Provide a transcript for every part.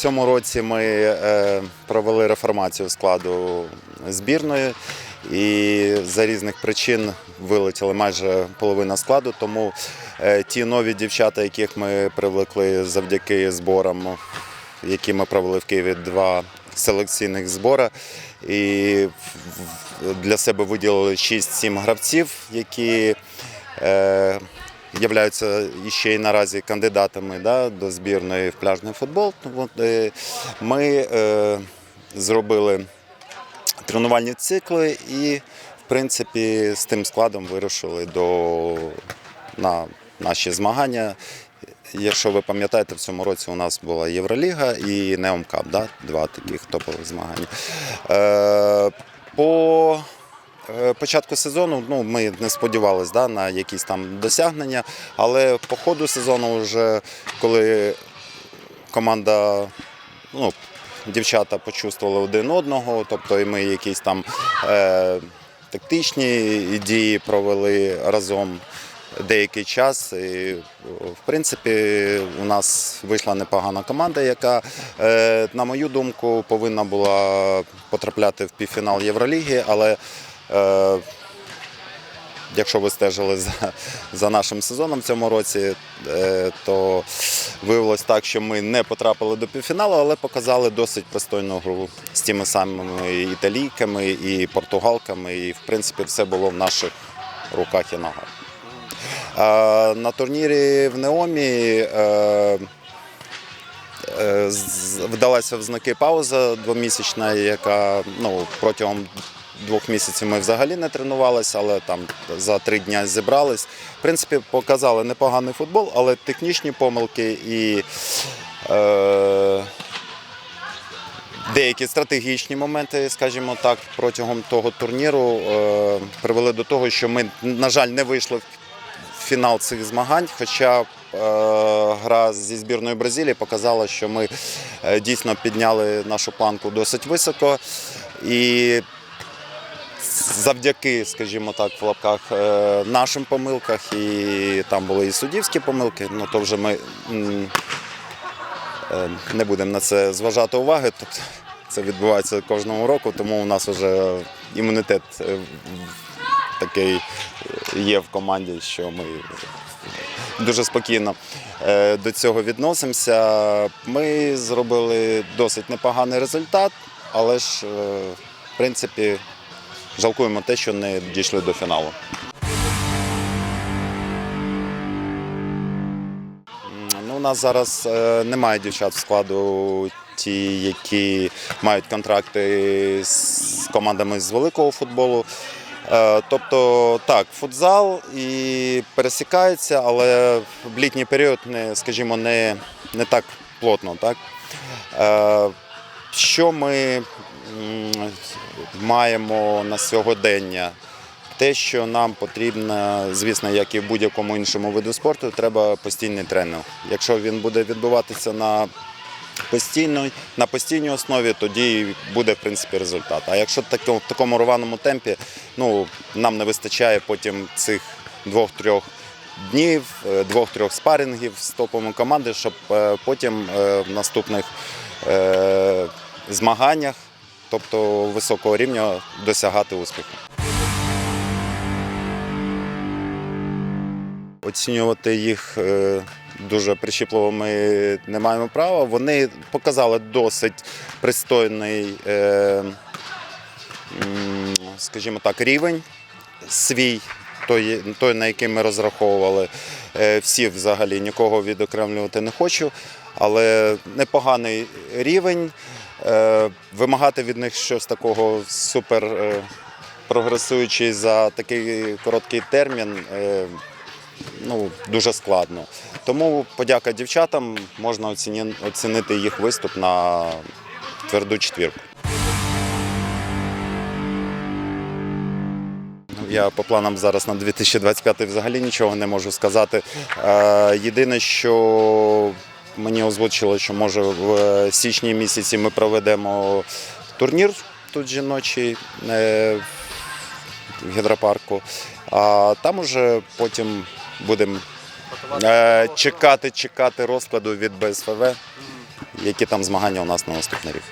цьому році ми е, провели реформацію складу збірної і за різних причин вилетіли майже половина складу. Тому е, ті нові дівчата, яких ми привлекли завдяки зборам, які ми провели в Києві два селекційних збори, і для себе виділили 6-7 гравців, які е, являються ще й наразі кандидатами да, до збірної в пляжний футбол. Е, Ми е, зробили тренувальні цикли і, в принципі, з тим складом вирушили до, на наші змагання. Якщо ви пам'ятаєте, в цьому році у нас була Євроліга і Неомкап, да? два таких топових змагання. Е, по початку сезону ну, ми не сподівалися да, на якісь там досягнення, але по ходу сезону, вже коли команда, ну, дівчата почувствували один одного, тобто і ми якісь там е, тактичні дії провели разом деякий час. І, в принципі, у нас вийшла непогана команда, яка, е, на мою думку, повинна була потрапляти в півфінал Євроліги, але е, Якщо ви стежили за, за нашим сезоном в цьому році, е, то виявилось так, що ми не потрапили до півфіналу, але показали досить пристойну гру з тими самими італійками і португалками. І, в принципі, все було в наших руках і ногах. На турнірі в Неомі е, е, вдалася в знаки пауза двомісячна, яка ну, протягом двох місяців ми взагалі не тренувалися, але там за три дні зібрались. В принципі, показали непоганий футбол, але технічні помилки і е, деякі стратегічні моменти, скажімо так, протягом того турніру е, привели до того, що ми, на жаль, не вийшли в фінал цих змагань. Хоча е, гра зі збірною Бразилії показала, що ми е, дійсно підняли нашу планку досить високо. І завдяки, скажімо так, в лапках е, нашим помилках, і там були і суддівські помилки, ну то вже ми е, не будемо на це зважати уваги. Тобто це відбувається кожного року, тому у нас вже імунітет е, такий є в команді, що ми дуже спокійно до цього відносимося. Ми зробили досить непоганий результат, але ж, в принципі, жалкуємо те, що не дійшли до фіналу. Ну, у нас зараз е, немає дівчат в складу, ті, які мають контракти з командами з великого футболу. Е, Тобто так, футзал і пересікається, але в літній період не, скажімо, не, не так плотно. Так? Що ми маємо на сьогодення? Те, що нам потрібно, звісно, як і в будь-якому іншому виду спорту, треба постійний тренер. Якщо він буде відбуватися на постійній, на постійній основі, тоді буде в принципі результат. А якщо в такому, рваному темпі, ну нам не вистачає потім цих двох-трьох днів, е, двох-трьох спарингів з топовими команди, щоб е, потім е, в наступних змаганнях, тобто високого рівня, досягати успіху. Оцінювати їх е, дуже прищіпливо ми не маємо права. Вони показали досить пристойний, е, скажімо так, рівень свій, той, на який ми розраховували. Е, Всі взагалі нікого відокремлювати не хочу, але непоганий рівень. Е, Вимагати від них щось такого супер е, прогресуючий за такий короткий термін. е, ну, дуже складно. Тому подяка дівчатам, можна оцінити їх виступ на тверду четвірку. Я по планам зараз на 2025 взагалі нічого не можу сказати. Єдине, що мені озвучило, що може в січні місяці ми проведемо турнір тут жіночий е, в гідропарку, а там уже потім будемо е, чекати, чекати розкладу від БСФВ. які там змагання у нас на наступний рік.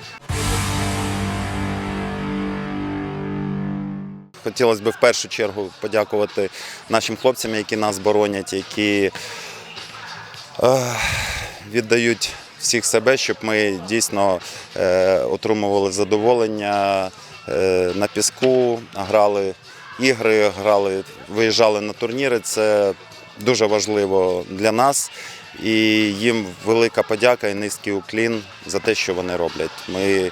Хотілося б в першу чергу подякувати нашим хлопцям, які нас боронять, які е, віддають всіх себе, щоб ми дійсно е, отримували задоволення е, на піску, грали ігри, грали, виїжджали на турніри. Це дуже важливо для нас. І їм велика подяка і низький уклін за те, що вони роблять. Ми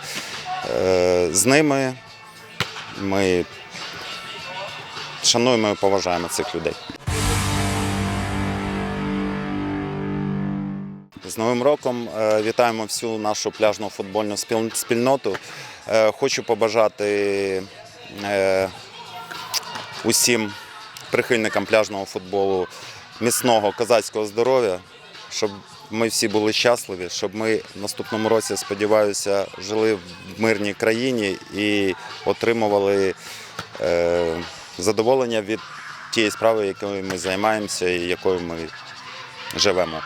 е, з ними, ми шануємо і поважаємо цих людей. З Новим роком е, вітаємо всю нашу пляжну футбольну спіл- спільноту. Е, Хочу побажати е, усім прихильникам пляжного футболу міцного козацького здоров'я, щоб ми всі були щасливі, щоб ми в наступному році, сподіваюся, жили в мирній країні і отримували задоволення від тієї справи, якою ми займаємося і якою ми живемо.